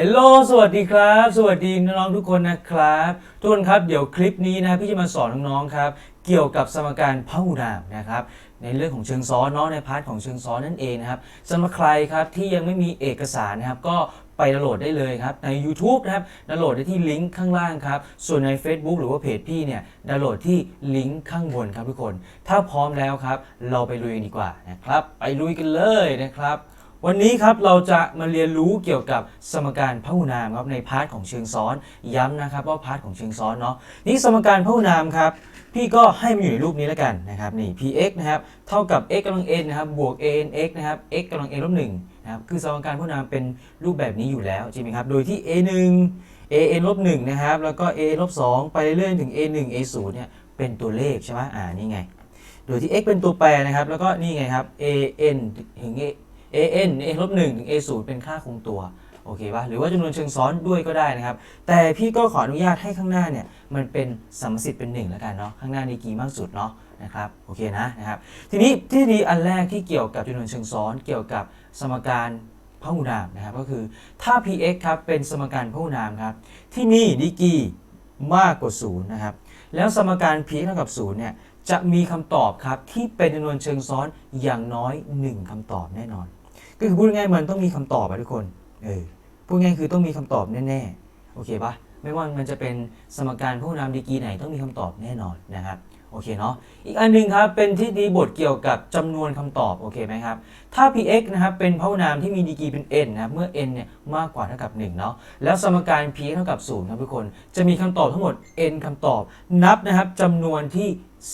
ฮลโลสวัสดีครับ สวัสดีน้องๆทุกคนนะครับ ทุกคนครับ เดี๋ยวคลิปนี้นะพี่จะมาสอนน้องๆครับ เกี่ยวกับสมการพหุนามนะครับ ในเรื่องของเชิงซ้อนเนาะในพาร์ทของเชิงซ้อนนั่นเองนะครับสำหรับใครครับที่ยังไม่มีเอกสารนะครับก็ไปดาวน์โหลดได้เลยครับใน u t u b e นะครับดาวน์โหลดได้ที่ลิงก์ข้างล่างครับส่วนใน Facebook หรือว่าเพจพี่เนี่ยดาวน์โหลดที่ลิงก์ข้างบนครับทุกคน ถ้าพร้อมแล้วครับ เราไปลุยกันดีกว่านะครับ ไปลุยกันเลยนะครับ วันนี้ครับเราจะมาเรียนรู้เกี่ยวกับสมการพหุนามครับในพาร์ทของเชิงซ้อน ย้ำนะครับว่าพาร์ทของเชิงซ้อนเนาะนี่สมการพหุนามครับพี่ก็ให้มันอยู่ในรูปนี้แล้วกันนะครับนี่ px นะครับเท่ากับ x กำลัง n นะครับบวก anx นะครับ x กำลัง n ลบหนึ่งนะครับคือสมการพหุนามเป็นรูปแบบนี้อยู่แล้วจริงไหมครับโดยที่ a 1 an ลบหนึ่งนะครับแล้วก็ a ลบสองไปเรื่อยถึง a 1 a 0เนี่ยเป็นตัวเลขใช่ไหมอ่านี่ไง โดยที่ x เป็นตัวแปรนะครับแล้วก็นี่ไงครับ an ถึง a an a ลบ1ถึง a 0เป็นค่าคงตัวโอเคป่ะหรือว่าจำนวนเชิงซ้อนด้วยก็ได้นะครับ แต่พี่ก็ขออนุญาตให้ข้างหน้าเนี่ยมันเป็นสมสิทธิ์เป็น1แล้วกันเนาะข้างหน้าดีกรีมากสุดเนาะนะครับโอเคนะนะครับทีนี้ทฤษฎีอันแรกที่เกี่ยวกับจำนวนเชิงซ้อนเกี่ยวกับสมการพหุนามนะครับก็คือถ้า px ครับเป็นสมการพหุนามครับที่มีดีกรีมากกว่า0นะครับแล้วสมการ p เท่ากับ0เนี่ยจะมีคำตอบครับที่เป็นจำนวนเชิงซ้อนอย่างน้อย 1คำตอบแน่นอน ก็คือพูดง่ายๆมันต้องมีคำตอบอะทุกคนเออพูดง่ายๆคือต้องมีคำตอบแน่ๆโอเคปะไม่ว่ามันจะเป็นสมการพวกนามดีกรีไหนต้องมีคำตอบแน่นอนนะครับ โอเคเนาะอีกอันหนึงครับเป็นที่ดีบทเกี่ยวกับจำนวนคำตอบโอเคไหมครับถ้า px นะครับเป็นพหุนามที่มีดีกรีเป็น n นะครับเมื่อ n เนี่ยมากกว่าเท่ากับ1เนาะแล้วสมการ p เท่ากับ0ครับทุกคนจะมีคำตอบทั้งหมด n คำตอบนับนะครับจำนวนที่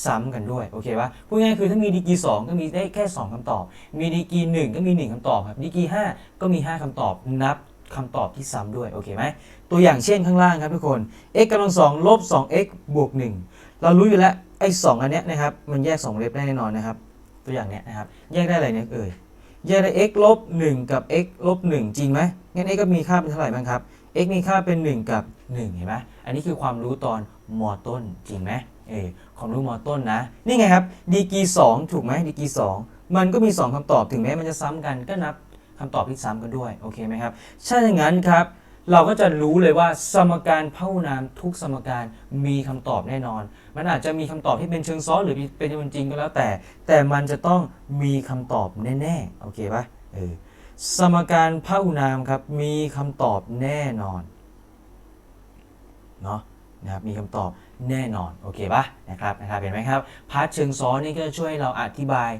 ซ้ำกันด้วยโอเคปะพูดง่ายๆคือถ้ามีดีกรี2ก็มีได้แค่ 2คำตอบ มีดีกรี1ก็มี 1คำตอบครับดีกรี5ก็มี 5คำตอบนับคำตอบที่ซ้ำด้วยโอเคไหมตัวอย่างเช่นข้างล่างครับทุกคน x กำลัง2ลบ 2x บวก 1 เรารู้อยู่แล้วไอ้สองอันเนี้ยนะครับมันแยก 2 เล็บได้แน่นอนนะครับ ตัวอย่างเนี้ยนะครับแยกได้อะไรเนี่ยเอ่ยแยกได้ x ลบ1กับ x ลบ1จริงไหมงั้น x ก็มีค่าเป็นเท่าไหร่บ้างครับ x มีค่าเป็น 1 กับ 1 เห็นไหมอันนี้คือความรู้ตอนมต้นจริงไหมเออความรู้มต้นนะ นี่ไงครับดีกรี2ถูกไหมดีกรี2มันก็มี 2คำตอบถึงแม้มันจะซ้ำกันก็นับคำตอบที่ซ้ำกันด้วยโอเคไหมครับถ้าอย่างนั้นครับ เราก็จะรู้เลยว่าสมการพหุนามทุกสมการมีคำตอบแน่นอน มันอาจจะมีคำตอบที่เป็นเชิงซ้อนหรือเป็นจำนวนจริงก็แล้วแต่ แต่มันจะต้องมีคำตอบแน่ๆโอเคปะเออสมการพหุนามครับมีคำตอบแน่นอนเนาะนะครับมีคำตอบแน่นอนโอเคป่ะนะครับนะครับเห็นไหมครับพาร์ทเชิงซ้อนนี่ก็ช่วยเราอธิบาย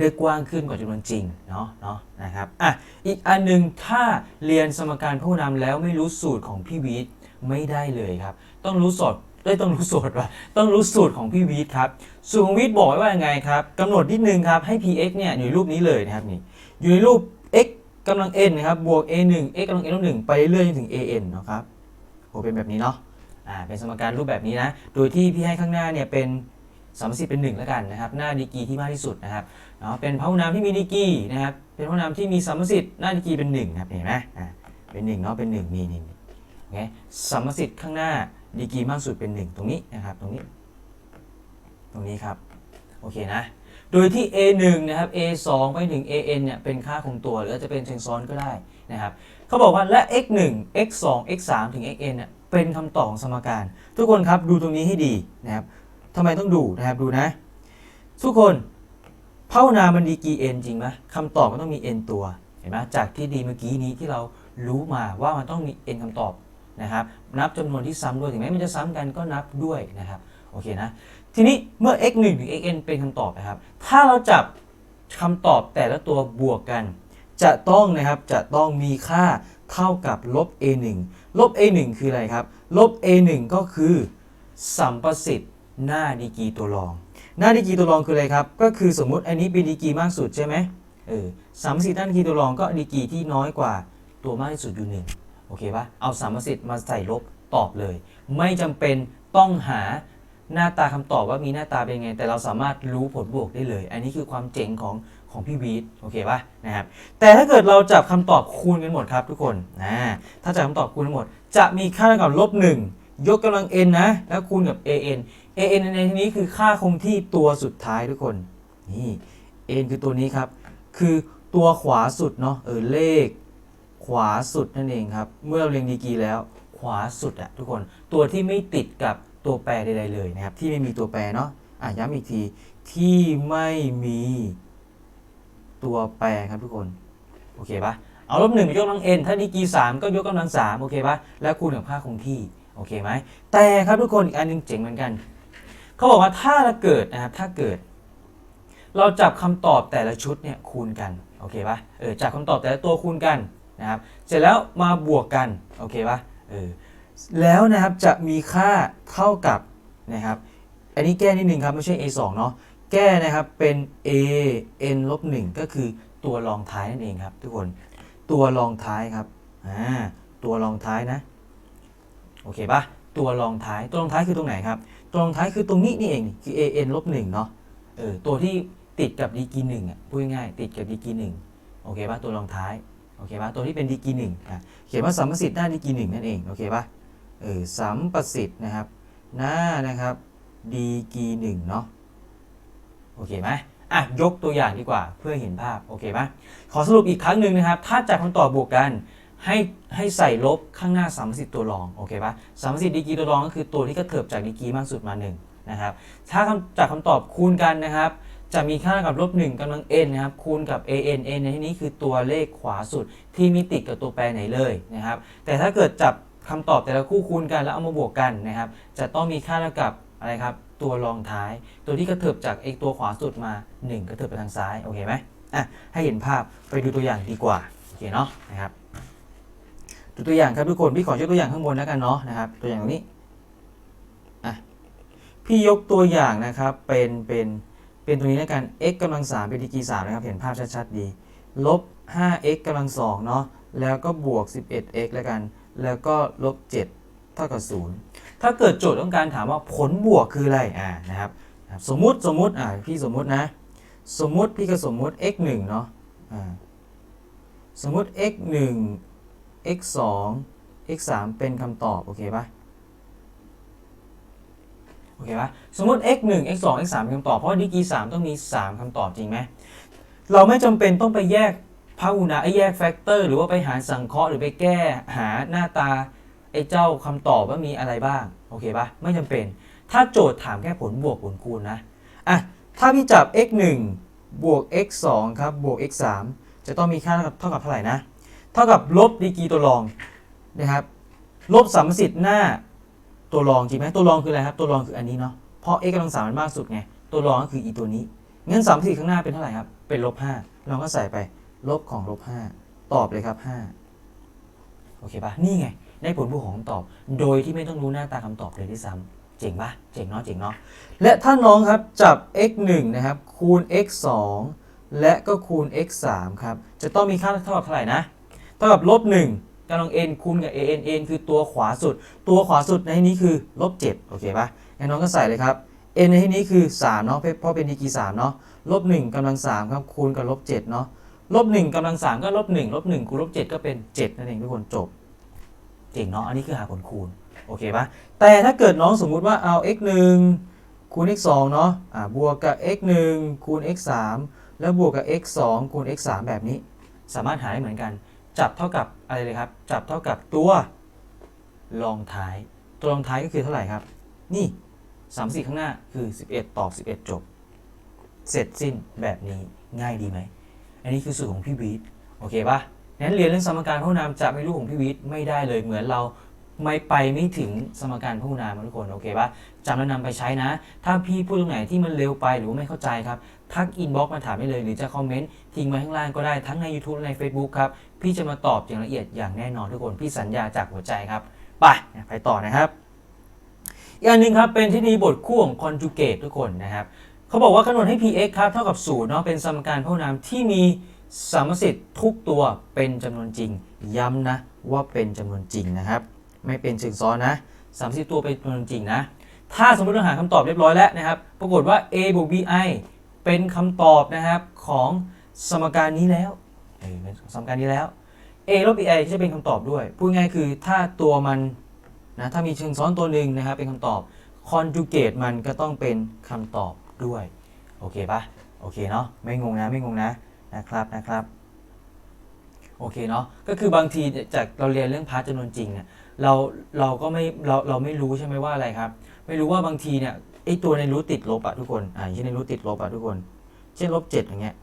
ได้กว้างขึ้นกว่าจำนวนจริงเนาะเนาะนะครับอะอีกอันหนึ่งถ้าเรียนสมการพหุนามแล้วไม่รู้สูตรของพี่วีทไม่ได้เลยครับ ต้องรู้สดได้ยต้องรู้สูตรว่าต้องรู้สูตรของพี่วีทครับสูตรของวีทบอกไว้ว่ายังไงครับกำหนดนิดนึงครับให้ px เนี่ยอยู่ในรูปนี้เลยนะครับนี่อยู่ในรูป x กำลัง n นะครับบวก a 1 x กำลัง n ลบ1ไปเรื่อยจนถึง a n เนาะครับโอ้เป็นแบบนี้เนาะอ่าเป็นสมการรูปแบบนี้นะ โดยที่พี่ให้ข้างหน้าเนี่ยเป็น สามสิบเป็น1แล้วกันนะครับหน้าดีกีที่มากที่สุดนะครับเนาะเป็นพหุนามที่มีดีกีนะครับเป็นพหุนามที่มีสามสิทธิ์หน้าดีกีเป็น1นะครับเห็นไหมอ่าเป็น1เนาะเป็น1นี่งนี่นี่โอเคสามสิทธิ์ข้างหน้าดีกีมากสุดเป็น1ตรงนี้นะครับตรงนี้ ตรงนี้ครับโอเคนะโดยที่ a1 นะครับ a2 ไปถึง an เนี่ยเป็นค่าคงตัว หรืออาจจะเป็นเชิงซ้อนก็ได้นะครับเขาบอกว่าและ x1 x2 x3 ถึง xn เนี่ยเป็นคำตอบของสมการ ทุกคนครับดูตรงนี้ให้ดีนะครับ ทำไมต้องดูนะครับดูนะ ทุกคนพหุนามันดีกรี n จริงไหมคำตอบก็ต้องมี n ตัวเห็นไหมจากที่ดีเมื่อกี้นี้ที่เรารู้มาว่ามันต้องมี n คำตอบนะครับนับจำนวนที่ซ้ำด้วยถึงแม้มันจะซ้ำกันก็นับด้วยนะครับโอเคนะทีนี้เมื่อ x 1ถึง xn เป็นคำตอบนะครับ ถ้าเราจับคำตอบแต่ละตัวบวกกัน จะต้องนะครับจะต้องมีค่าเท่ากับลบ a 1ลบ a 1คืออะไรครับลบ a 1ก็คือสัมประสิทธิ์ หน้าดีกีตัวรอง หน้าดีกีตัวรองคืออะไรครับ ก็คือสมมุติอันนี้เป็นดีกีมากสุดใช่ไหมเออสัมสิทธิ์หน้าดีกีตัวรองก็ดีกีที่น้อยกว่าตัวมากที่สุดอยู่หนึ่งโอเคปะเอาสัมสิทธิ์มาใส่ลบตอบเลย ไม่จำเป็นต้องหาหน้าตาคำตอบว่ามีหน้าตาเป็นไง แต่เราสามารถรู้ผลบวกได้เลย อันนี้คือความเจ๋งของของพี่วีทโอเคปะนะครับแต่ถ้าเกิดเราจับคำตอบคูณกันหมดครับทุกคนนะถ้าจับคำตอบคูณกันหมด จะมีค่าเท่ากับลบหนึ่งยกกำลัง n นะแล้วคูณกับ an an ในที่นี้คือค่าคงที่ตัวสุดท้ายทุกคนนี่ n คือตัวนี้ครับ คือตัวขวาสุดเนาะเออเลข ขวาสุดนั่นเองครับ เมื่อเราเรียงดีกรีแล้ว ขวาสุดอะทุกคนตัวที่ไม่ติดกับตัวแปรใดๆเลยนะครับ ที่ไม่มีตัวแปรเนาะอะย้ำอีกทีที่ไม่มีตัวแปรครับทุกคนโอเคปะเอาลบหนึ่งไปยกกำลังเอ็นถ้าดีกีสามก็ยกกำลังสามโอเคปะแล้วคูณกับค่าคงที่โอเคไหมแต่ครับทุกคนอีกอันหนึงเจ๋งเหมือนกัน เขาบอกว่าถ้าเราเกิดนะครับถ้าเกิด เราจับคำตอบแต่ละชุดเนี่ยคูณกันโอเคปะเออจับคำตอบแต่ละตัวคูณกันนะครับเสร็จแล้วมาบวกกันโอเคปะเออแล้วนะครับจะมีค่าเท่ากับนะครับอันนี้แก้นิดนึงครับไม่ใช่ a 2เนาะแก้นะครับเป็น a n ลบ1ก็คือตัวรองท้ายนั่นเองครับทุกคนตัวรองท้ายครับอ่าตัวรองท้ายนะโอเคปะตัวรองท้ายตัวรองท้ายคือตรงไหนครับ ตัวรงท้ายคือตรงนี้นี่เองคือ a n ลบ1เนาะเออตัวที่ติดกับดีกีหนึ่งอะพูดง่ายติดกับดีกีหนึ่งโอเคปะตัวรองท้ายโอเคปะตัวที่เป็นดีกีหนึ่งอะเขียนว่าสัมประสิทธิ์หน้าดีกีหนึ่งนั่นเองโอเคปะเออสัมประสิทธิ์นะครับหน้านะครับดีกีหนึ่งเนาะโอเคไหมอะยกตัวอย่างดีกว่าเพื่อเห็นภาพโอเคไหมขอสรุปอีกครั้งหนึ่งนะครับ ถ้าจากคำตอบบวกกัน ให้ให้ใส่ลบข้างหน้าสัมสิทธิ์ตัวรองโอเคปะสัมประสิทธิ์ดีกีตัวรองก็คือตัวที่กระเถิบจากดีกีมากสุดมาหนึ่งนะครับถ้าจากคำตอบคูณกันนะครับ จะมีค่ากับลบ1กำลัง n นะครับคูณกับ an n ในที่นี้คือตัวเลขขวาสุดที่ไมีติดกับตัวแปรไหนเลยนะครับ แต่ถ้าเกิดจับคำตอบแต่ละคู่คูณกันแล้วเอามาบวกกันนะครับ จะต้องมีค่าเท่ากับอะไรครับตัวรองท้าย ตัวที่กระเถิบจากไอตัวขวาสุดมา 1 กระเถิบไปทางซ้ายโอเคไหมอะให้เห็นภาพไปดูตัวอย่างดีกว่าโอเคเนาะนะครับ ตัวอย่างครับทุกคนพี่ขอยกตัวอย่างข้างบนแล้วกันเนาะนะครับ ตัวอย่างนี้อะพี่ยกตัวอย่างนะครับเป็นเป็นเป็นตัวนี้แล้วกัน x กำลัง3เป็นดีกรี3นะครับเห็นภาพชัดๆดีลบ 5x กำลัง2เนาะแล้วก็บวก 11x แล้วกัน แล้วก็ลบ 7 เท่ากับ 0 ถ้าเกิดโจทย์ต้องการถามว่าผลบวกคืออะไรอ่านะครับ สมมุติสมมุติอ่าพี่สมมุตินะ สมมุติพี่ก็สมมุติ x 1เนาะอ่าสมมุติ x 1 x 2 x 3เป็นคำตอบ โอเคปะโอเคปะสมมติ x 1 x 2 x 3เป็นคำตอบ เพราะดีกรี3ต้องมี 3คำตอบจริงไหม เราไม่จำเป็นต้องไปแยกพาหุนะไอ้แยกแฟกเตอร์หรือว่าไปหาสังเคราะห์หรือไปแก้หาหน้าตาไอ้เจ้าคำตอบว่ามีอะไรบ้าง โอเคปะไม่จำเป็น ถ้าโจทย์ถามแค่ผลบวกผลคูณนะอะถ้าพี่จับ x 1บวก x 2ครับบวก x 3จะต้องมีค่าเท่ากับเท่าไหร่นะ เท่ากับลบดีกีตัวรองนะครับ ลบสัมสิทธิ์หน้าตัวรองจริงไหมตัวรองคืออะไรครับ ตัวรองคืออันนี้เนาะเพราะ x กำลังสามมันมากสุดไง ตัวรองก็คืออีตัวนี้งั้นสามสี่ข้างหน้าเป็นเท่าไหร่ครับ เป็นลบห้าเราก็ใส่ไปลบของลบห้าตอบเลยครับห้าโอเคปะนี่ไง ได้ผลบวกของคำตอบ โดยที่ไม่ต้องรู้หน้าตาคำตอบเลยด้วยซ้ำเจ๋งปะเจ๋งเนาะเจ๋งเนาะและถ้าน้องครับจับ x 1นะครับคูณ x 2และก็คูณ x 3ครับ จะต้องมีค่าเท่ากับเท่าไหร่นะ ท่ากับลบ1กำลัง n คูณกับ an n คือตัวขวาสุด ตัวขวาสุดในที่นี้คือลบ7โอเคปะงั้นน้องก็ใส่เลยครับ n ในที่นี้คือ3เนาะเพราะเป็นดีกรี3เนาะลบ1กำลัง3ครับคูณกับลบ7เนาะลบ1กำลัง3ก็ลบ1ลบ1คูณลบ7ก็เป็น 7 นั่นเองทุกคนจบเจ๋งเนาะอันนี้คือหาผลคูณโอเคปะแต่ถ้าเกิดน้องสมมุติว่าเอา x 1คูณ x 2เนาะอ่าบวกกับ x 1คูณ x 3แล้วบวกกับ x 2คูณ x 3แบบนี้ สามารถหาได้เหมือนกัน จับเท่ากับอะไรเลยครับ จับเท่ากับตัวรองท้าย ตัวรองท้ายก็คือเท่าไหร่ครับ นี่สามสี่ข้างหน้าคือ 11 ตอบ 11 จบ เสร็จสิ้นแบบนี้ง่ายดีไหม อันนี้คือสูตรของพี่วีทโอเคปะงั้นเรียนเรื่องสมการพหุนามจะไม่รู้ของพี่วีทไม่ได้เลยเหมือนเราไม่ไปไม่ถึงสมการพหุนามทุกคนโอเคปะจำแล้วนำไปใช้นะ ถ้าพี่พูดตรงไหนที่มันเร็วไปหรือไม่เข้าใจครับ ทักอินบ็อกซ์มาถามได้เลย หรือจะคอมเมนต์ทิ้งไว้ข้างล่างก็ได้ทั้งใน YouTube และใน Facebook ครับ พี่จะมาตอบอย่างละเอียดอย่างแน่นอนทุกคน พี่สัญญาจากหัวใจครับ ไปไปต่อนะครับ อีกอันหนึ่งครับเป็นที่นีบทคู่ของ conjugate ทุกคนนะครับเขาบอกว่าคำนวณให้ px ครับเท่ากับ0เนาะเป็นสมการพหุนามที่มีสมสิทธิ์ทุกตัวเป็นจำนวนจริง ย้ำนะว่าเป็นจำนวนจริงนะครับ ไม่เป็นเชิงซ้อนนะสามสิบตัวเป็นจำนวนจริงนะ ถ้าสมมติเราหาคำตอบเรียบร้อยแล้วนะครับ ปรากฏว่า a บวก bi เป็นคำตอบนะครับของสมการนี้แล้ว ออสมการนี้แล้ว a ลบ bi จะเป็นคำตอบด้วย พูดง่ายคือถ้าตัวมันนะถ้ามีเชิงซ้อนตัวหนึ่งนะครับเป็นคำตอบ conjugate มันก็ต้องเป็นคำตอบด้วย โอเคปะโอเคเนาะไม่งงนะไม่งงนะนะครับนะครับโอเคเนาะก็คือบางทีจากเราเรียนเรื่องพาร์ทจำนวนจริงเนี่ยเราเราก็ไม่เราเราไม่รู้ใช่ไหมว่าอะไรครับ ไม่รู้ว่าบางทีเนี่ยไอตัวในรูทติดลบอะทุกคนอ่าเช่นในรูทติดลบอะทุกคน เช่นลบเจ็ดอย่างเงี้ย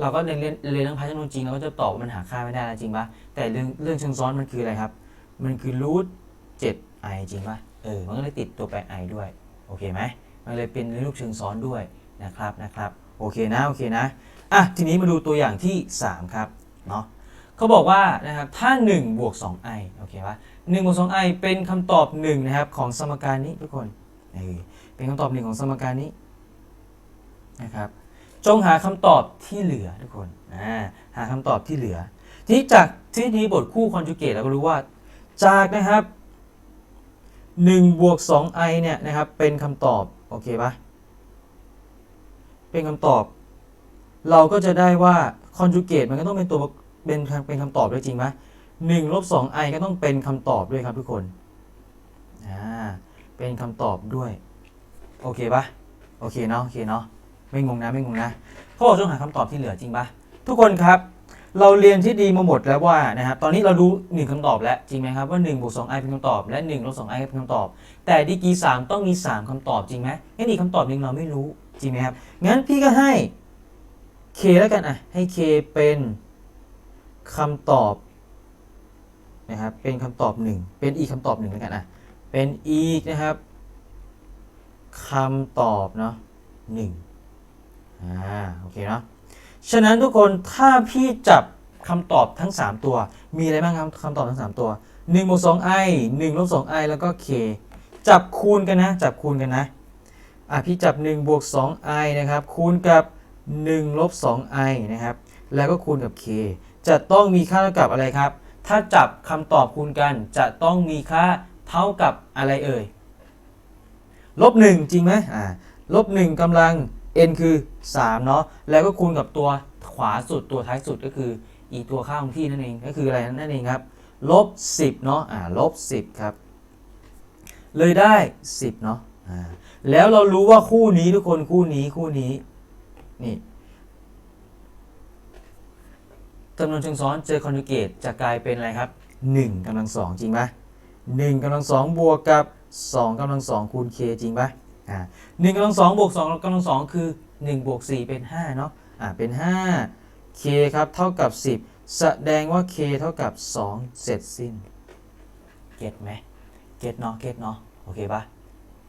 เราก็เรียนเรียนเรื่องพาร์ทจำนวนจริงเราก็จะตอบว่ามันหาค่าไม่ได้แล้วจริงปะแต่เรื่องเรื่องเชิงซ้อนมันคืออะไรครับ มันคือรูทเจ็ดไอจริงปะเออมันก็เลยติดตัวแปรไอด้วยโอเคไหมมันเลยเป็นรูปเชิงซ้อนด้วยนะครับนะครับโอเคนะโอเคนะอะทีนี้มาดูตัวอย่างที่สามครับเนาะเขาบอกว่านะครับถ้า1บวก 2i โอเคปะ1บวก 2i เป็นคำตอบ1นะครับของสมการนี้ทุกคนเออเป็นคำตอบหนึ่งของสมการนี้นะครับ จงหาคำตอบที่เหลือทุกคนหาคำตอบที่เหลือ ทีนี้จากทฤษฎีบทคู่คอนจูเกตเราก็รู้ว่า จากนะครับ1บวก 2i เนี่ยนะครับเป็นคำตอบ โอเคปะเป็นคำตอบ เราก็จะได้ว่าคอนจูเกตมันก็ต้องเป็นตัวเป็นเป็นคำตอบด้วยจริงไหมหนึ่งลบสองไอก็ต้องเป็นคำตอบด้วยครับทุกคนอ่าเป็นคำตอบด้วย โอเคปะโอเคเนาะโอเคเนาะ ไม่งงนะไม่งงนะเขาบอกต้องหาคำตอบที่เหลือจริงปะทุกคนครับ เราเรียนที่ดีมาหมดแล้วว่านะครับตอนนี้เรารู้หนึ่งคำตอบแล้วจริงไหมครับว่า1บวก2 i เป็นคำตอบ และ1ลบ2 i เป็นคำตอบ แต่ดีกรี3ต้องมี 3คำตอบจริงไหมงั้นอีกคำตอบหนึ่งเราไม่รู้จริงไหมครับงั้นพี่ก็ให้ k แล้วกันอะให้ k เป็นคำตอบนะครับเป็นคำตอบหนึ่งเป็นอีกคำตอบหนึ่งแล้วกันอะเป็นอีกนะครับคำตอบเนาะหนึ่ง อ่าโอเคเนาะฉะนั้นทุกคนถ้าพี่จับคำตอบทั้ง 3 ตัว มีอะไรบ้างครับคำตอบทั้ง 3 ตัว1บวก2 i 1ลบ2 i แล้วก็ k จับคูณกันนะ จับคูณกันนะอะพี่จับ1บวก2 i นะครับคูณกับ1ลบ2 i นะครับแล้วก็คูณกับ k จะต้องมีค่าเท่ากับอะไรครับ ถ้าจับคำตอบคูณกันจะต้องมีค่าเท่ากับอะไรเอ่ยลบ1จริงไหมอ่าลบ1กำลัง n คือ 3 เนาะแล้วก็คูณกับตัวขวาสุดตัวท้ายสุดก็คืออีตัวค่าของที่นั่นเองก็คืออะไรนั่นเองครับลบ 10 เนาะอ่าลบ 10 ครับ เลยได้ 10 เนาะอ่าแล้วเรารู้ว่าคู่นี้ทุกคนคู่นี้คู่นี้นี่จำนวนเชิงซ้อนเจอคอนจูเกตจะกลายเป็นอะไรครับ 1กำลังสองจริงปะ1กำลังสองบวกกับ 2กำลังสองคูณ k จริงปะ อ่าหนึ่งกำลังสองบวก2กำลังสองคือ1บวก4เป็น5เนาะอ่าเป็น5 k ครับเท่ากับ 10 แสดงว่า k เท่ากับ 2 เสร็จสิ้นเก็ตไหมเก็ตเนาะเก็ตเนาะโอเคปะ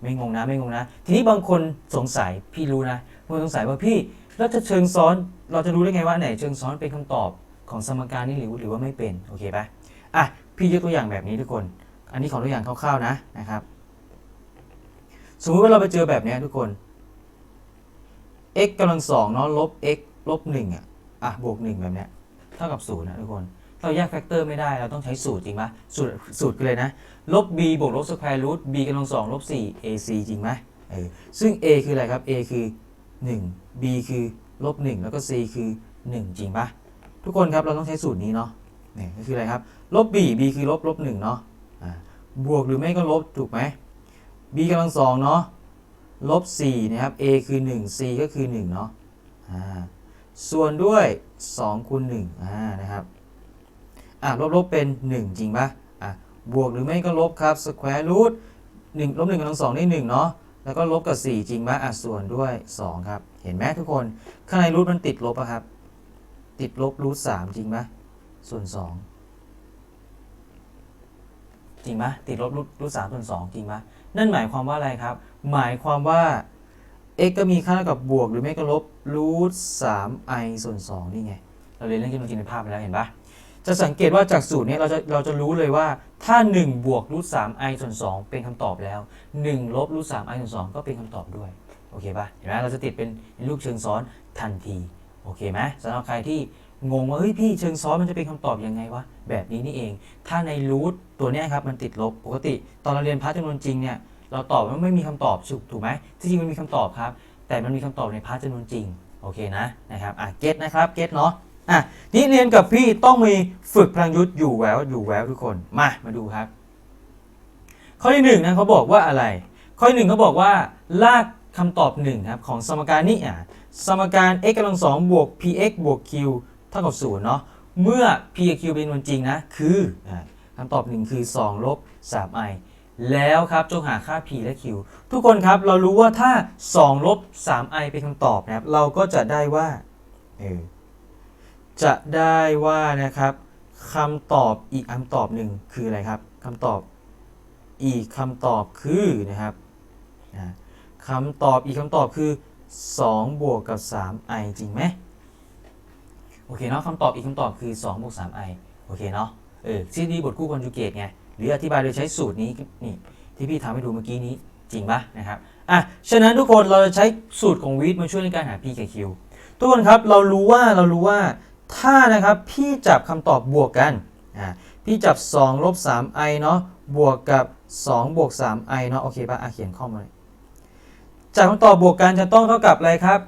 ไม่งงนะไม่งงนะ ทีนี้บางคนสงสัยพี่รู้นะบางคนสงสัยว่าพี่แล้วจะเชิงซ้อนเราจะรู้ได้ไงว่าไหนเชิงซ้อนเป็นคำตอบของสมการนี้หรือหรือว่าไม่เป็นโอเคปะอะพี่ยกตัวอย่างแบบนี้ทุกคน อันนี้ของตัวอย่างคร่าวๆนะนะครับ สมมติว่าเราไปเจอแบบนี้ทุกคน x กำลังสองเนาะลบ x ลบหนึ่งอะอะบวกหนึ่งแบบนี้เท่ากับศูนย์นะทุกคนเราแยกแฟกเตอร์ไม่ได้ เราต้องใช้สูตรจริงปะสูตรสูตรคือเลยนะ ลบ b บวกลบสแควร์รูท b กำลังสองลบ4 ac จริงไหมเออซึ่ง a คืออะไรครับ a คือ 1 b คือลบ1แล้วก็ c คือ 1 จริงปะทุกคนครับเราต้องใช้สูตรนี้เนาะนี่ก็คืออะไรครับ ลบ b b คือลบลบ1เนาะบวกหรือไม่ก็ลบถูกไหม b กำลังสองเนาะลบ4นะครับ a คือ 1 c ก็คือ1เนาะอ่าส่วนด้วย2คูณ1อ่านะครับอะลบลบเป็น 1 จริงปะอะบวกหรือไม่ก็ลบครับ square root 1ลบ1กำลังสองได้1เนาะแล้วก็ลบกับ 4 จริงปะอะส่วนด้วย 2 ครับ เห็นไหมทุกคน ข้างในรูทมันติดลบอะครับ ติดลบรูท3จริงปะส่วน 2 จริงปะติดลบรูทรูท3ส่วน 2 จริงปะ นั่นหมายความว่าอะไรครับ หมายความว่า x ก็มีค่าเท่ากับบวกหรือไม่ก็ลบรูท3 i ส่วน2นี่ไง เราเรียนเรื่องจำนวนจริงในภาพไปแล้วเห็นปะจะสังเกตว่าจากสูตรนี้เราจะเราจะรู้เลยว่าถ้า 1 บวกรูท3 i ส่วน2เป็นคำตอบแล้ว 1 ลบรูท3 i ส่วน2ก็เป็นคำตอบด้วย โอเคปะเห็นไหมเราจะติดเป็นลูกเชิงซ้อนทันที โอเคไหมสำหรับใครที่ งงว่าเฮ้ยพี่เชิงซ้อนมันจะเป็นคำตอบยังไงวะแบบนี้นี่เอง ถ้าในรูทตัวนี้ครับมันติดลบปกติ ตอนเราเรียนพาร์ทจำนวนจริงเนี่ยเราตอบว่าไม่มีคำตอบถูกถูกไหมที่จริงมันมีคำตอบครับ แต่มันมีคำตอบในพาร์ทจำนวนจริงโอเคนะนะครับอะเก็ตนะครับเก็ตเนาะอะนี่เรียนกับพี่ต้องมีฝึกพลังยุทธ์อยู่แววอยู่แววทุกคนมามาดูครับ ข้อที่หนึ่งนะเขาบอกว่าอะไร ข้อที่หนึ่งเขาบอกว่าลากคำตอบหนึ่งครับของสมการนี้อะสมการ x กำลังสองบวก px บวก q เท่ากับศูนย์เนาะเมื่อ PQ เป็นจำนวนจริงนะ คืออคำตอบหนึ่งคือ2ลบ 3i แล้วครับจงหาค่า p และ q ทุกคนครับเรารู้ว่าถ้า2ลบ 3i เป็นคำตอบนะครับ เราก็จะได้ว่าเออจะได้ว่านะครับคำตอบอีกคำตอบหนึ่งคืออะไรครับคำตอบอีกคำตอบคือนะครับคำตอบอีกคำตอบคือ 2 บวกกับ 3i จริงไหม อเคเนาะคำตอบอีกคำตอบคือ2บวก 3i โอเคเนาะเออทฤษฎีบทคู่คอนจูเกตไงหรืออธิบายโดยใช้สูตรนี้นี่ที่พี่ทำให้ดูเมื่อกี้นี้จริงปะนะครับอะฉะนั้นทุกคนเราจะใช้สูตรของวิทย์มาช่วยในการหา p กับ q ทุกคนครับเรารู้ว่าเรารู้ว่าถ้านะครับพี่จับคำตอบบวกกันอ่าพี่จับ2ลบ 3i เนาะบวกกับ2บวก 3i เนาะโอเคปะอะเขียนข้อมาเลยจากคำตอบบวกกันจะต้องเท่ากับอะไรครับ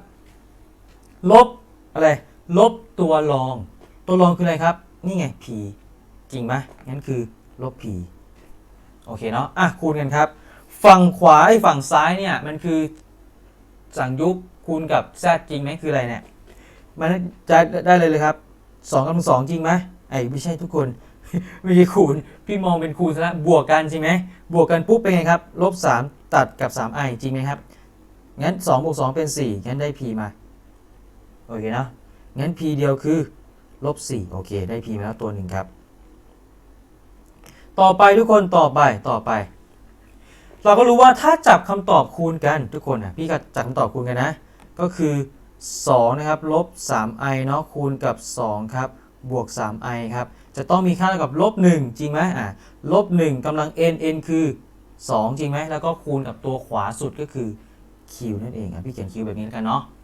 ลบอะไร ลบตัวรอง ตัวรองคืออะไรครับ นี่ไง p จริงไหมงั้นคือลบ p โอเคเนาะอะคูณกันครับ ฝั่งขวาไอ้ฝั่งซ้ายเนี่ยมันคือสั่งยุบคูณกับ z จริงไหมคืออะไรเนี่ยมันจะได้เลยเลยครับ2กำลังสองจริงไหมไอ้ไม่ใช่ทุกคนไม่ใช่คูณพี่มองเป็นคูณซะแล้วบวกกันจริงไหมบวกกันปุ๊บเป็นไงครับลบ3ตัดกับ 3i จริงไหมครับงั้น2บวก2เป็น4งั้นได้ p มาโอเคเนาะ งั้น p เดียวคือลบ4โอเค ได้ p มาแล้วตัวหนึ่งครับ ต่อไปทุกคนต่อไปต่อไป เราก็รู้ว่าถ้าจับคำตอบคูณกันทุกคนนะพี่ก็จับคำตอบคูณกันนะ ก็คือ2นะครับลบ 3i เนาะคูณกับ 2 ครับ บวก 3i ครับ จะต้องมีค่าเท่ากับลบ 1 จริงไหมอะลบ 1กำลัง n n คือ 2 จริงไหมแล้วก็คูณกับตัวขวาสุดก็คือ q นั่นเองอะพี่เขียน q แบบนี้แล้วกันเนาะอะ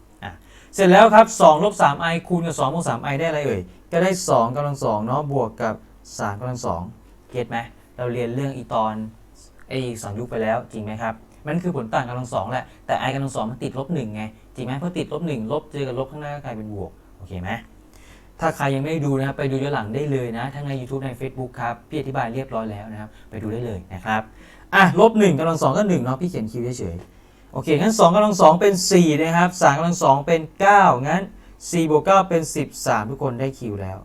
เสร็จแล้วครับ2ลบ 3i คูณกับ2บวก 3i ได้อะไรเอ่ย ก็ได้ 2กำลัง2เนาะบวกกับ3กำลัง2เก็ตไหมเราเรียนเรื่องอีตอนไอสองยุคไปแล้วจริงไหมครับ มันคือผลต่างกำลังสองแหละ แต่ i กำลังสองมันติดลบหนึ่งไง จริงไหมเพราะติดลบหนึ่งลบเจอกับลบข้างหน้าก็กลายเป็นบวก โอเคไหมถ้าใครยังไม่ด้ดูนะครับ ไปดูย้อนหลังได้เลยนะ ทั้งใน YouTube ใน Facebook ครับ พี่อธิบายเรียบร้อยแล้วนะครับ ไปดูได้เลยนะครับ อะลบหนึ่งกำลังสองก็หนึ่งเนาะพี่เขียนคิวเฉยๆ โอเคงั้น2กำลัง2เป็น 4 นะครับ3กำลัง2เป็น 9 งั้น4บวก9เป็น 13 ทุกคนได้คิวแล้ว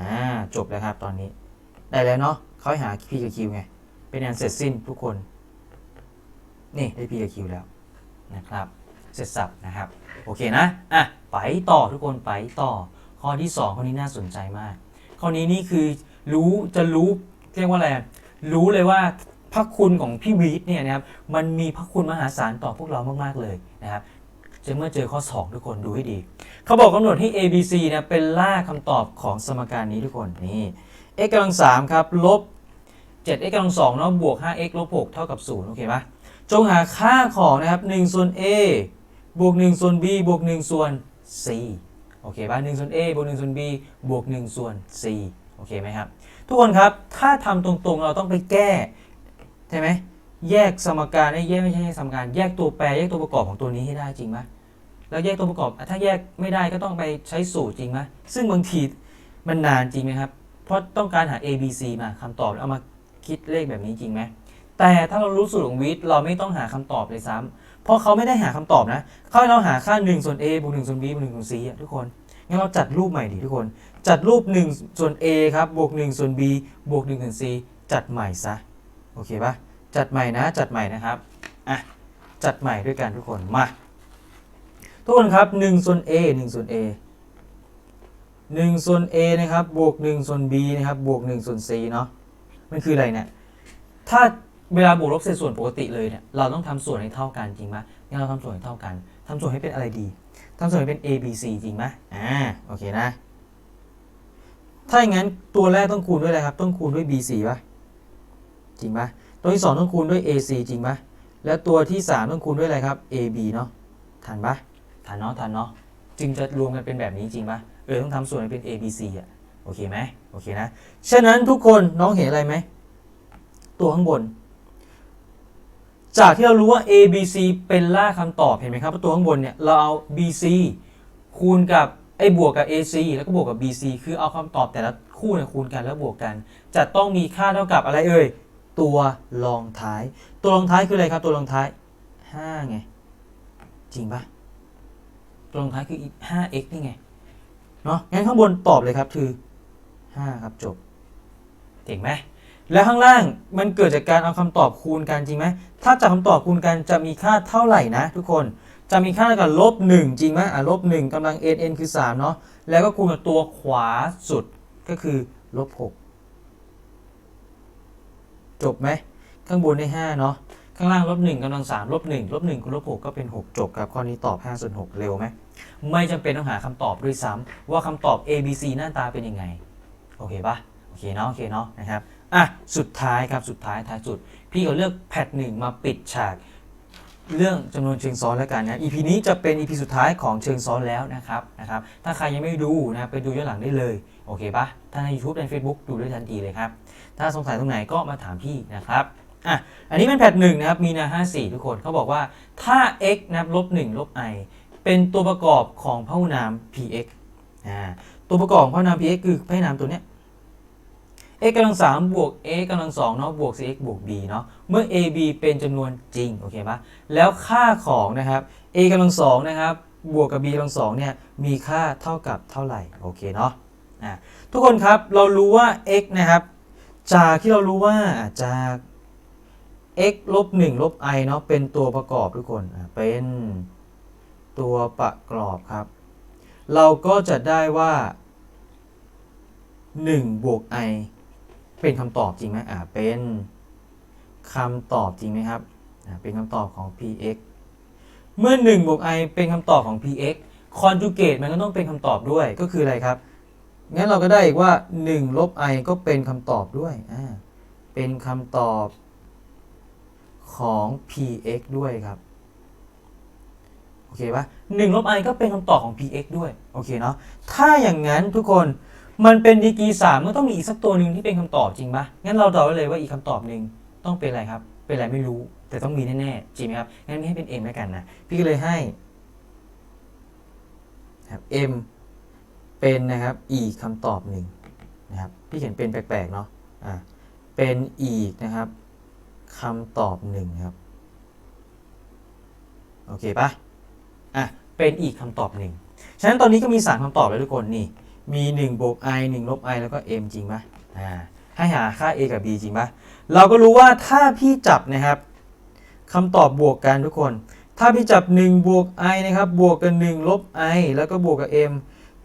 อ่าจบแล้วครับตอนนี้ ได้แล้วเนาะเขาให้หา p กับ q ไง เป็นอันเสร็จสิ้นทุกคน นี่ได้ p กับ q แล้วนะครับ เสร็จสับนะครับ โอเคนะ อะ ไปต่อทุกคนไปต่อ ข้อที่ 2 ข้อนี้น่าสนใจมาก ข้อนี้นี่คือรู้จะรู้เรียกว่าอะไร รู้เลยว่า พระคุณของพี่วีทเนี่ยนะครับมันมีพระคุณมหาศาลต่อพวกเรามากๆเลยนะครับจะเมื่อเจอข้อ 2 ทุกคนดูให้ดี เขาบอกกำหนดให้ a b c นะเป็นล่าคำตอบของสมการนี้ทุกคนนี่ x กำลัง3ครับลบ 7x กำลัง2เนาะบวก 5x ลบ 6 เท่ากับ 0 โอเคปะจงหาค่าของนะครับ1ส่วน a บวก 1 ส่วน b บวก 1 ส่วน c โอเคปะ1ส่วน a บวก 1 ส่วน b บวก 1 ส่วน c โอเคไหมครับ ทุกคนครับ ถ้าทำตรงๆเราต้องไปแก้ ใช่ไหมแยกสมการไอ้แยกไม่ใช่แยกสมการ แยกตัวแปรแยกตัวประกอบของตัวนี้ให้ได้จริงไหมแล้วแยกตัวประกอบ ถ้าแยกไม่ได้ก็ต้องไปใช้สูตรจริงไหมซึ่งบางทีมันนานจริงไหมครับ เพราะต้องการหา A B C มาคำตอบแล้วเอามาคิดเลขแบบนี้จริงไหมแต่ถ้าเรารู้สูตรของวิทย์เราไม่ต้องหาคำตอบเลยซ้ำเพราะเขาไม่ได้หาคำตอบนะเขาให้เราหาค่า1ส่วน a บวก1ส่วน b บวก1ส่วน c อะทุกคนงั้นเราจัดรูปใหม่ดิทุกคน จัดรูป1ส่วน a ครับบวก1ส่วน b บวก1ส่วน c จัดใหม่ซะ โอเคปะจัดใหม่นะจัดใหม่นะครับอะจัดใหม่ด้วยกันทุกคนมาทุกคนครับ1ส่วน a 1ส่วน a 1ส่วน a นะครับบวก1ส่วน b นะครับบวก1ส่วน c เนาะมันคืออะไรเนี่ยถ้าเวลาบวกลบเศษส่วนปกติเลยเนี่ยเราต้องทำส่วนให้เท่ากันจริงไหมงั้นเราทำส่วนให้เท่ากันทำส่วนให้เป็นอะไรดีทำส่วนให้เป็น a b c จริงไหมอ่าโอเคนะ ถ้าอย่างนั้นตัวแรกต้องคูณด้วยอะไรครับ ต้องคูณด้วย b c ป่ะ จริงป่ะตัวที่ 2 ต้องคูณด้วย a c จริงป่ะแล้วตัวที่ 3 ต้องคูณด้วยอะไรครับ a b เนาะทันป่ะทันเนาะทันเนาะจึงจะรวมกันเป็นแบบนี้จริงป่ะเออต้องทำส่วนให้เป็น a b c อะโอเคไหมโอเคนะ ฉะนั้นทุกคนน้องเห็นอะไรไหม ตัวข้างบน จากที่เรารู้ว่า A B C เป็นล่ากคำตอบเห็นไหมครับว่าตัวข้างบนเนี่ยเราเอา B C คูณกับไอ้บวกกับ A C แล้วก็บวกกับ B C คือเอาคำตอบแต่ละคู่เนี่ยคูณกันแล้วบวกกัน จะต้องมีค่าเท่ากับอะไรเอ่ย ตัวรองท้าย ตัวรองท้ายคืออะไรครับ ตัวรองท้าย5ไง จริงปะตัวรองท้ายคือ 5x นี่ไง เนาะงั้นข้างบนตอบเลยครับคือ 5 ครับจบเก่งไหมแล้วข้างล่างมันเกิดจากการเอาคำตอบคูณกันจริงไหม ถ้าจากคำตอบคูณกันจะมีค่าเท่าไหร่นะ ทุกคน จะมีค่าเท่ากับลบหนึ่งจริงไหมอะลบหนึ่งกำลัง n n คือ3เนาะ แล้วก็คูณกับตัวขวาสุดก็คือลบ6 จบไหมข้างบนได้5เนาะข้างล่างลบ1กำลัง3ลบ1ลบ1คูณลบ6ก็เป็น 6 จบครับข้อนี้ตอบ5ส่วน6เร็วไหมไม่จำเป็นต้องหาคำตอบด้วยซ้ำว่าคำตอบ A B C หน้าตาเป็นยังไง โอเคปะโอเคเนาะโอเคเนาะนะครับอะสุดท้ายครับสุดท้ายท้ายสุด พี่ก็เลือกแพทหนึ่งมาปิดฉาก เรื่องจำนวนเชิงซ้อนแล้วกันนะ EP นี้จะเป็น EP สุดท้ายของเชิงซ้อนแล้วนะครับนะครับถ้าใครยังไม่ดูนะไปดูย้อนหลังได้เลยโอเคปะถ้าใน YouTube ใน Facebook ดูได้ทันทีเลยครับ ถ้าสงสัยตรงไหนก็มาถามพี่นะครับอะอันนี้เป็นแพทหนึ่งนะครับมีนา 54 ทุกคนเขาบอกว่าถ้า x นะครับลบ1ลบ i เป็นตัวประกอบของพหุนาม px อ่าตัวประกอบของพหุนาม px คือพหุนามตัวเนี้ย x กำลัง3บวก a กำลัง2เนาะบวก cx บวก b เนาะเมื่อ a b เป็นจำนวนจริงโอเคปะแล้วค่าของนะครับ a กำลัง2นะครับบวกกับ b กำลัง2เนี่ยมีค่าเท่ากับเท่าไหร่โอเคเนาะอะทุกคนครับเรารู้ว่า x นะครับ จากที่เรารู้ว่าจาก x ลบ1ลบ i เนาะเป็นตัวประกอบทุกคนเป็นตัวประกอบครับ เราก็จะได้ว่า 1 บวก i เป็นคำตอบจริงไหมอ่าเป็นคำตอบจริงไหมครับอ่าเป็นคำตอบของ px เมื่อ 1 บวก i เป็นคำตอบของ px conjugate มันก็ต้องเป็นคำตอบด้วยก็คืออะไรครับ งั้นเราก็ได้อีกว่า 1 ลบ i ก็เป็นคำตอบด้วยอ่าเป็นคำตอบของ px ด้วยครับ โอเคปะ1ลบ i ก็เป็นคำตอบของ px ด้วย โอเคเนาะ ถ้าอย่างนั้นทุกคน มันเป็นดีกรีสามก็ต้องมีอีกสักตัวหนึ่งที่เป็นคำตอบจริงปะงั้นเราตอบไว้เลยว่าอีกคำตอบหนึ่งต้องเป็นอะไรครับ เป็นอะไรไม่รู้ แต่ต้องมีแน่ๆ จริงไหมครับ งั้นให้เป็น m แล้วกันนะ พี่ก็เลยให้ครับ m เป็นนะครับอีกคำตอบหนึ่งนะครับพี่เขียนเป็นแปลกๆเนาะอ่าเป็นอีกนะครับคำตอบหนึ่งครับโอเคปะอะเป็นอีกคำตอบหนึ่งฉะนั้นตอนนี้ก็มี3คำตอบแล้วทุกคนนี่มี1บวก i 1ลบ i แล้วก็ m จริงปะอ่าให้หาค่า a กับ b จริงปะเราก็รู้ว่าถ้าพี่จับนะครับคำตอบบวกกันทุกคน ถ้าพี่จับ 1 บวก i นะครับ บวกกับ 1 ลบ i แล้วก็บวกกับ m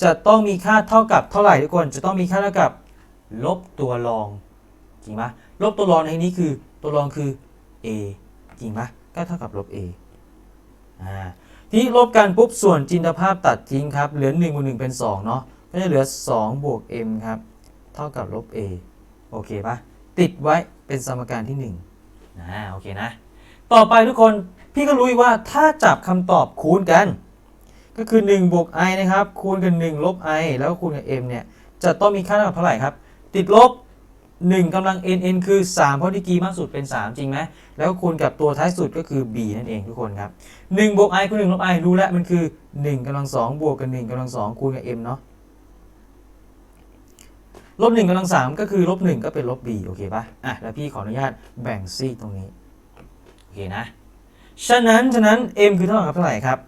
จะต้องมีค่าเท่ากับเท่าไหร่ทุกคน จะต้องมีค่าเท่ากับ ลบตัวรองจริงปะลบตัวรองในนี้คือตัวรองคือ a จริงปะก็เท่ากับลบ a อ่าทีนี้ลบกันปุ๊บส่วนจินตภาพตัดทิ้งครับ เหลือ1บวก1เป็น2เนาะก็จะเหลือ 2 บวก m ครับ เท่ากับลบ a โอเคปะติดไว้เป็นสมการที่1นะโอเคนะ ต่อไปทุกคนพี่ก็รู้ว่าถ้าจับคำตอบคูณกัน ก็คือ1บวก i นะครับคูณกับ1ลบ i แล้วก็คูณกับ m เนี่ยจะต้องมีค่าเท่ากับเท่าไหร่ครับ ติดลบ 1กำลัง n n คือ 3 เพราะดีกรีมากสุดเป็น 3 จริงไหมแล้วก็คูณกับตัวท้ายสุดก็คือ b นั่นเองทุกคนครับ1บวก i คูณ1ลบ i รู้แล้วมันคือ 1กำลัง2บวกกับ1กำลัง2คูณกับ m เนาะลบ1กำลัง3ก็คือลบ1ก็เป็นลบ b โอเคปะอะแล้วพี่ขออนุญาตแบ่งซีตรงนี้โอเคนะฉะนั้นฉะนั้น m คือเท่ากับเท่าไหร่ครับ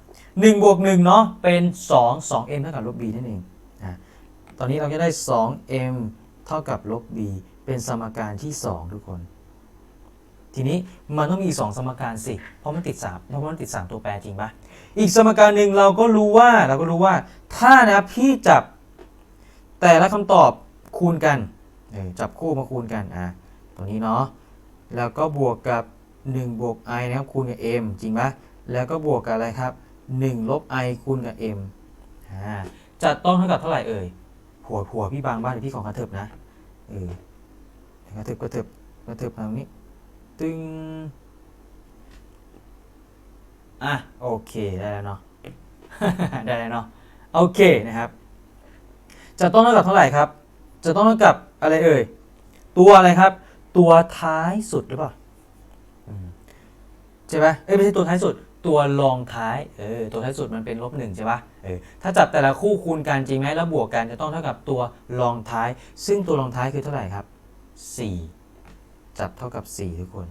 1บวก1เนาะเป็น 2 2m เท่ากับลบ b นั่นเองอะตอนนี้เราจะได้ 2m เท่ากับลบ b เป็นสมการที่ 2 ทุกคน ทีนี้มันต้องมีอีกสองสมการสิ เพราะมันติด3เพราะมันติด 3 ตัวแปรจริงปะอีกสมการหนึ่งเราก็รู้ว่าเราก็รู้ว่าถ้านะพี่จับแต่ละคำตอบคูณกันจับคู่มาคูณกันอะตรงนี้เนาะแล้วก็บวกกับ 1 บวก i นะครับคูณกับ m จริงปะแล้วก็บวกกับอะไรครับ 1 ลบ i คูณกับ m อ่าจะต้องเท่ากับเท่าไหร่เอ่ยหัวหัวพี่บางบ้านพี่ของกระเถิบนะเออกระเถิบกระเถิบกระเถิบมาตรงนี้ ตึงอะโอเคได้แล้วเนาะได้แล้วเนาะโอเคนะครับ จะต้องเท่ากับเท่าไหร่ครับ จะต้องเท่ากับอะไรเอ่ยตัวอะไรครับ ตัวท้ายสุดหรือเปล่าใช่ปะเอ้ยไม่ใช่ตัวท้ายสุด ตัวรองท้ายเออตัวท้ายสุดมันเป็นลบหนึ่งใช่ปะเออถ้าจับแต่ละคู่คูณกันจริงไหมแล้วบวกกันจะต้องเท่ากับตัวรองท้าย ซึ่งตัวรองท้ายคือเท่าไหร่ครับสี่จับเท่ากับ 4 ทุกคน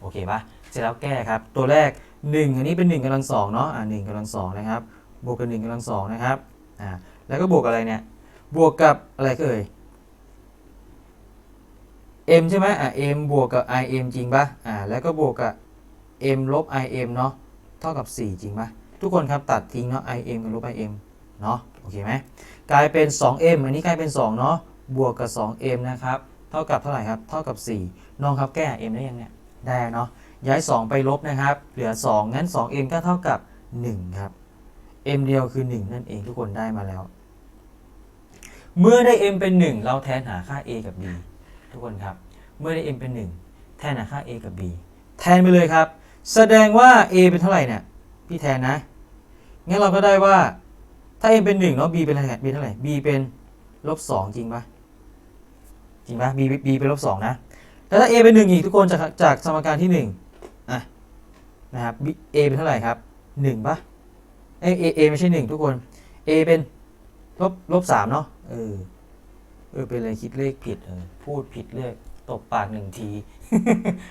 โอเคปะเสร็จแล้วแก้ครับ ตัวแรก 1 อันนี้เป็น 1กำลังสองเนาะอ่า1กำลังสองนะครับบวกกับ1กำลังสองนะครับอ่าแล้วก็บวกอะไรเนี่ยบวกกับอะไรเอ่ย m ใช่ไหมอะ m บวกกับ im จริงปะอ่าแล้วก็บวกกับ m ลบ im เนาะ เท่ากับ 4 จริงปะทุกคนครับตัดทิ้งเนาะ im กับลบ im เนาะโอเคไหมกลายเป็น 2m อันนี้กลายเป็น 2 เนาะบวกกับ 2m นะครับเท่ากับเท่าไหร่ครับ เท่ากับ 4 น้องครับแก้ m ได้ยังเนี่ยได้เนาะย้าย 2 ไปลบนะครับ เหลือ 2 งั้น 2m ก็เท่ากับ 1 ครับ m เดียวคือ 1 นั่นเองทุกคนได้มาแล้ว เมื่อได้ m เป็น 1 เราแทนหาค่า a กับ b ทุกคนครับ เมื่อได้ m เป็น 1 แทนหาค่า a กับ b แทนไปเลยครับ แสดงว่า a เป็นเท่าไหร่เนี่ยพี่แทนนะ งั้นเราก็ได้ว่า ถ้า m เป็น1เนาะ b เป็นอะไร b เท่าไหร่ b เป็นลบ2จริงปะจริงปะ b b เป็นลบ2นะ แล้วถ้า a เป็น1อีกทุกคนจากจากสมการที่1อะนะครับ a เป็นเท่าไหร่ครับ1ปะเอ a a ไม่ใช่ 1 ทุกคน a เป็นลบลบ3เนาะเออเออเป็นอะไรคิดเลขผิดเออพูดผิดเลขตบปากหนึ่งที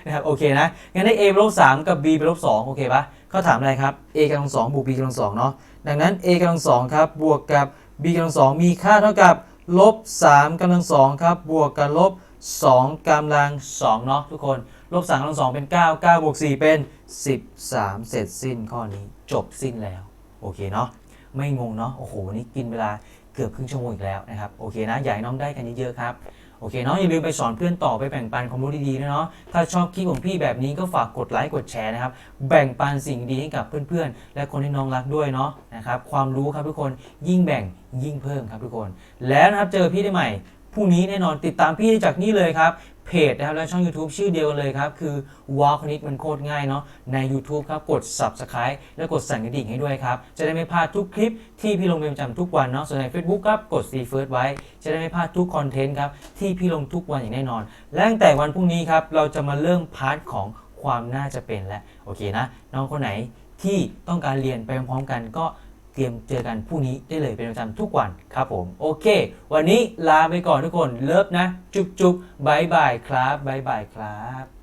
นะครับโอเคนะงั้นได้ a เป็นลบ3กับ b เป็นลบ2โอเคปะเขาถามอะไรครับ a กำลัง2บวก b กำลัง2เนาะดังนั้น a กำลัง2ครับบวกกับ b กำลัง2มีค่าเท่ากับลบ3กำลัง2ครับบวกกับลบ2กำลัง2เนาะทุกคนลบ3กำลัง2เป็น9 9บวก4เป็น13เสร็จสิ้นข้อนี้จบสิ้นแล้วโอเคเนาะไม่งงเนาะโอ้โหนี่กินเวลาเกือบครึ่งชั่วโมงอีกแล้วนะครับโอเคนะอยากให้น้องได้กันเยอะๆครับ เคเนาะอย่าลืมไปสอนเพื่อนต่อไปแบ่งปันความรู้ดีๆนะเนาะถ้าชอบคลิปของพี่แบบนี้ก็ฝากกดไลค์กดแชร์นะครับแบ่งปันสิ่งดีให้กับเพื่อนๆ และคนที่น้องรักด้วยเนาะนะครับความรู้ครับทุกคนยิ่งแบ่งยิ่งเพิ่มครับทุกคน แล้วนะครับเจอพี่ได้ใหม่พรุ่งนี้แน่นอนติดตามพี่จากนี่เลยครับ เพจนะครับและช่อง YouTube ชื่อเดียวเลยครับ คือ Walk นิดมันโคตรง่ายเนาะใน YouTube ครับ กด Subscribe และกดสั่นกระดิ่งให้ด้วยครับ จะได้ไม่พลาดทุกคลิปที่พี่ลงเป็นประจำทุกวันเนาะส่วนใน Facebook ครับ กด See First ไว้ จะได้ไม่พลาดทุกคอนเทนต์ครับ ที่พี่ลงทุกวันอย่างแน่นอน และตั้งแต่วันพรุ่งนี้ครับเราจะมาเริ่มพาร์ทของความน่าจะเป็นแล้วโอเคนะน้องคนไหนที่ต้องการเรียนไปพร้อมๆกันก็ เตรียมเจอกันพรุ่งนี้ได้เลยเป็นประจำทุกวันครับผมโอเค วันนี้ลาไปก่อนทุกคนเลิฟนะ จุ๊บจุ๊บบายบายครับบายบายครับ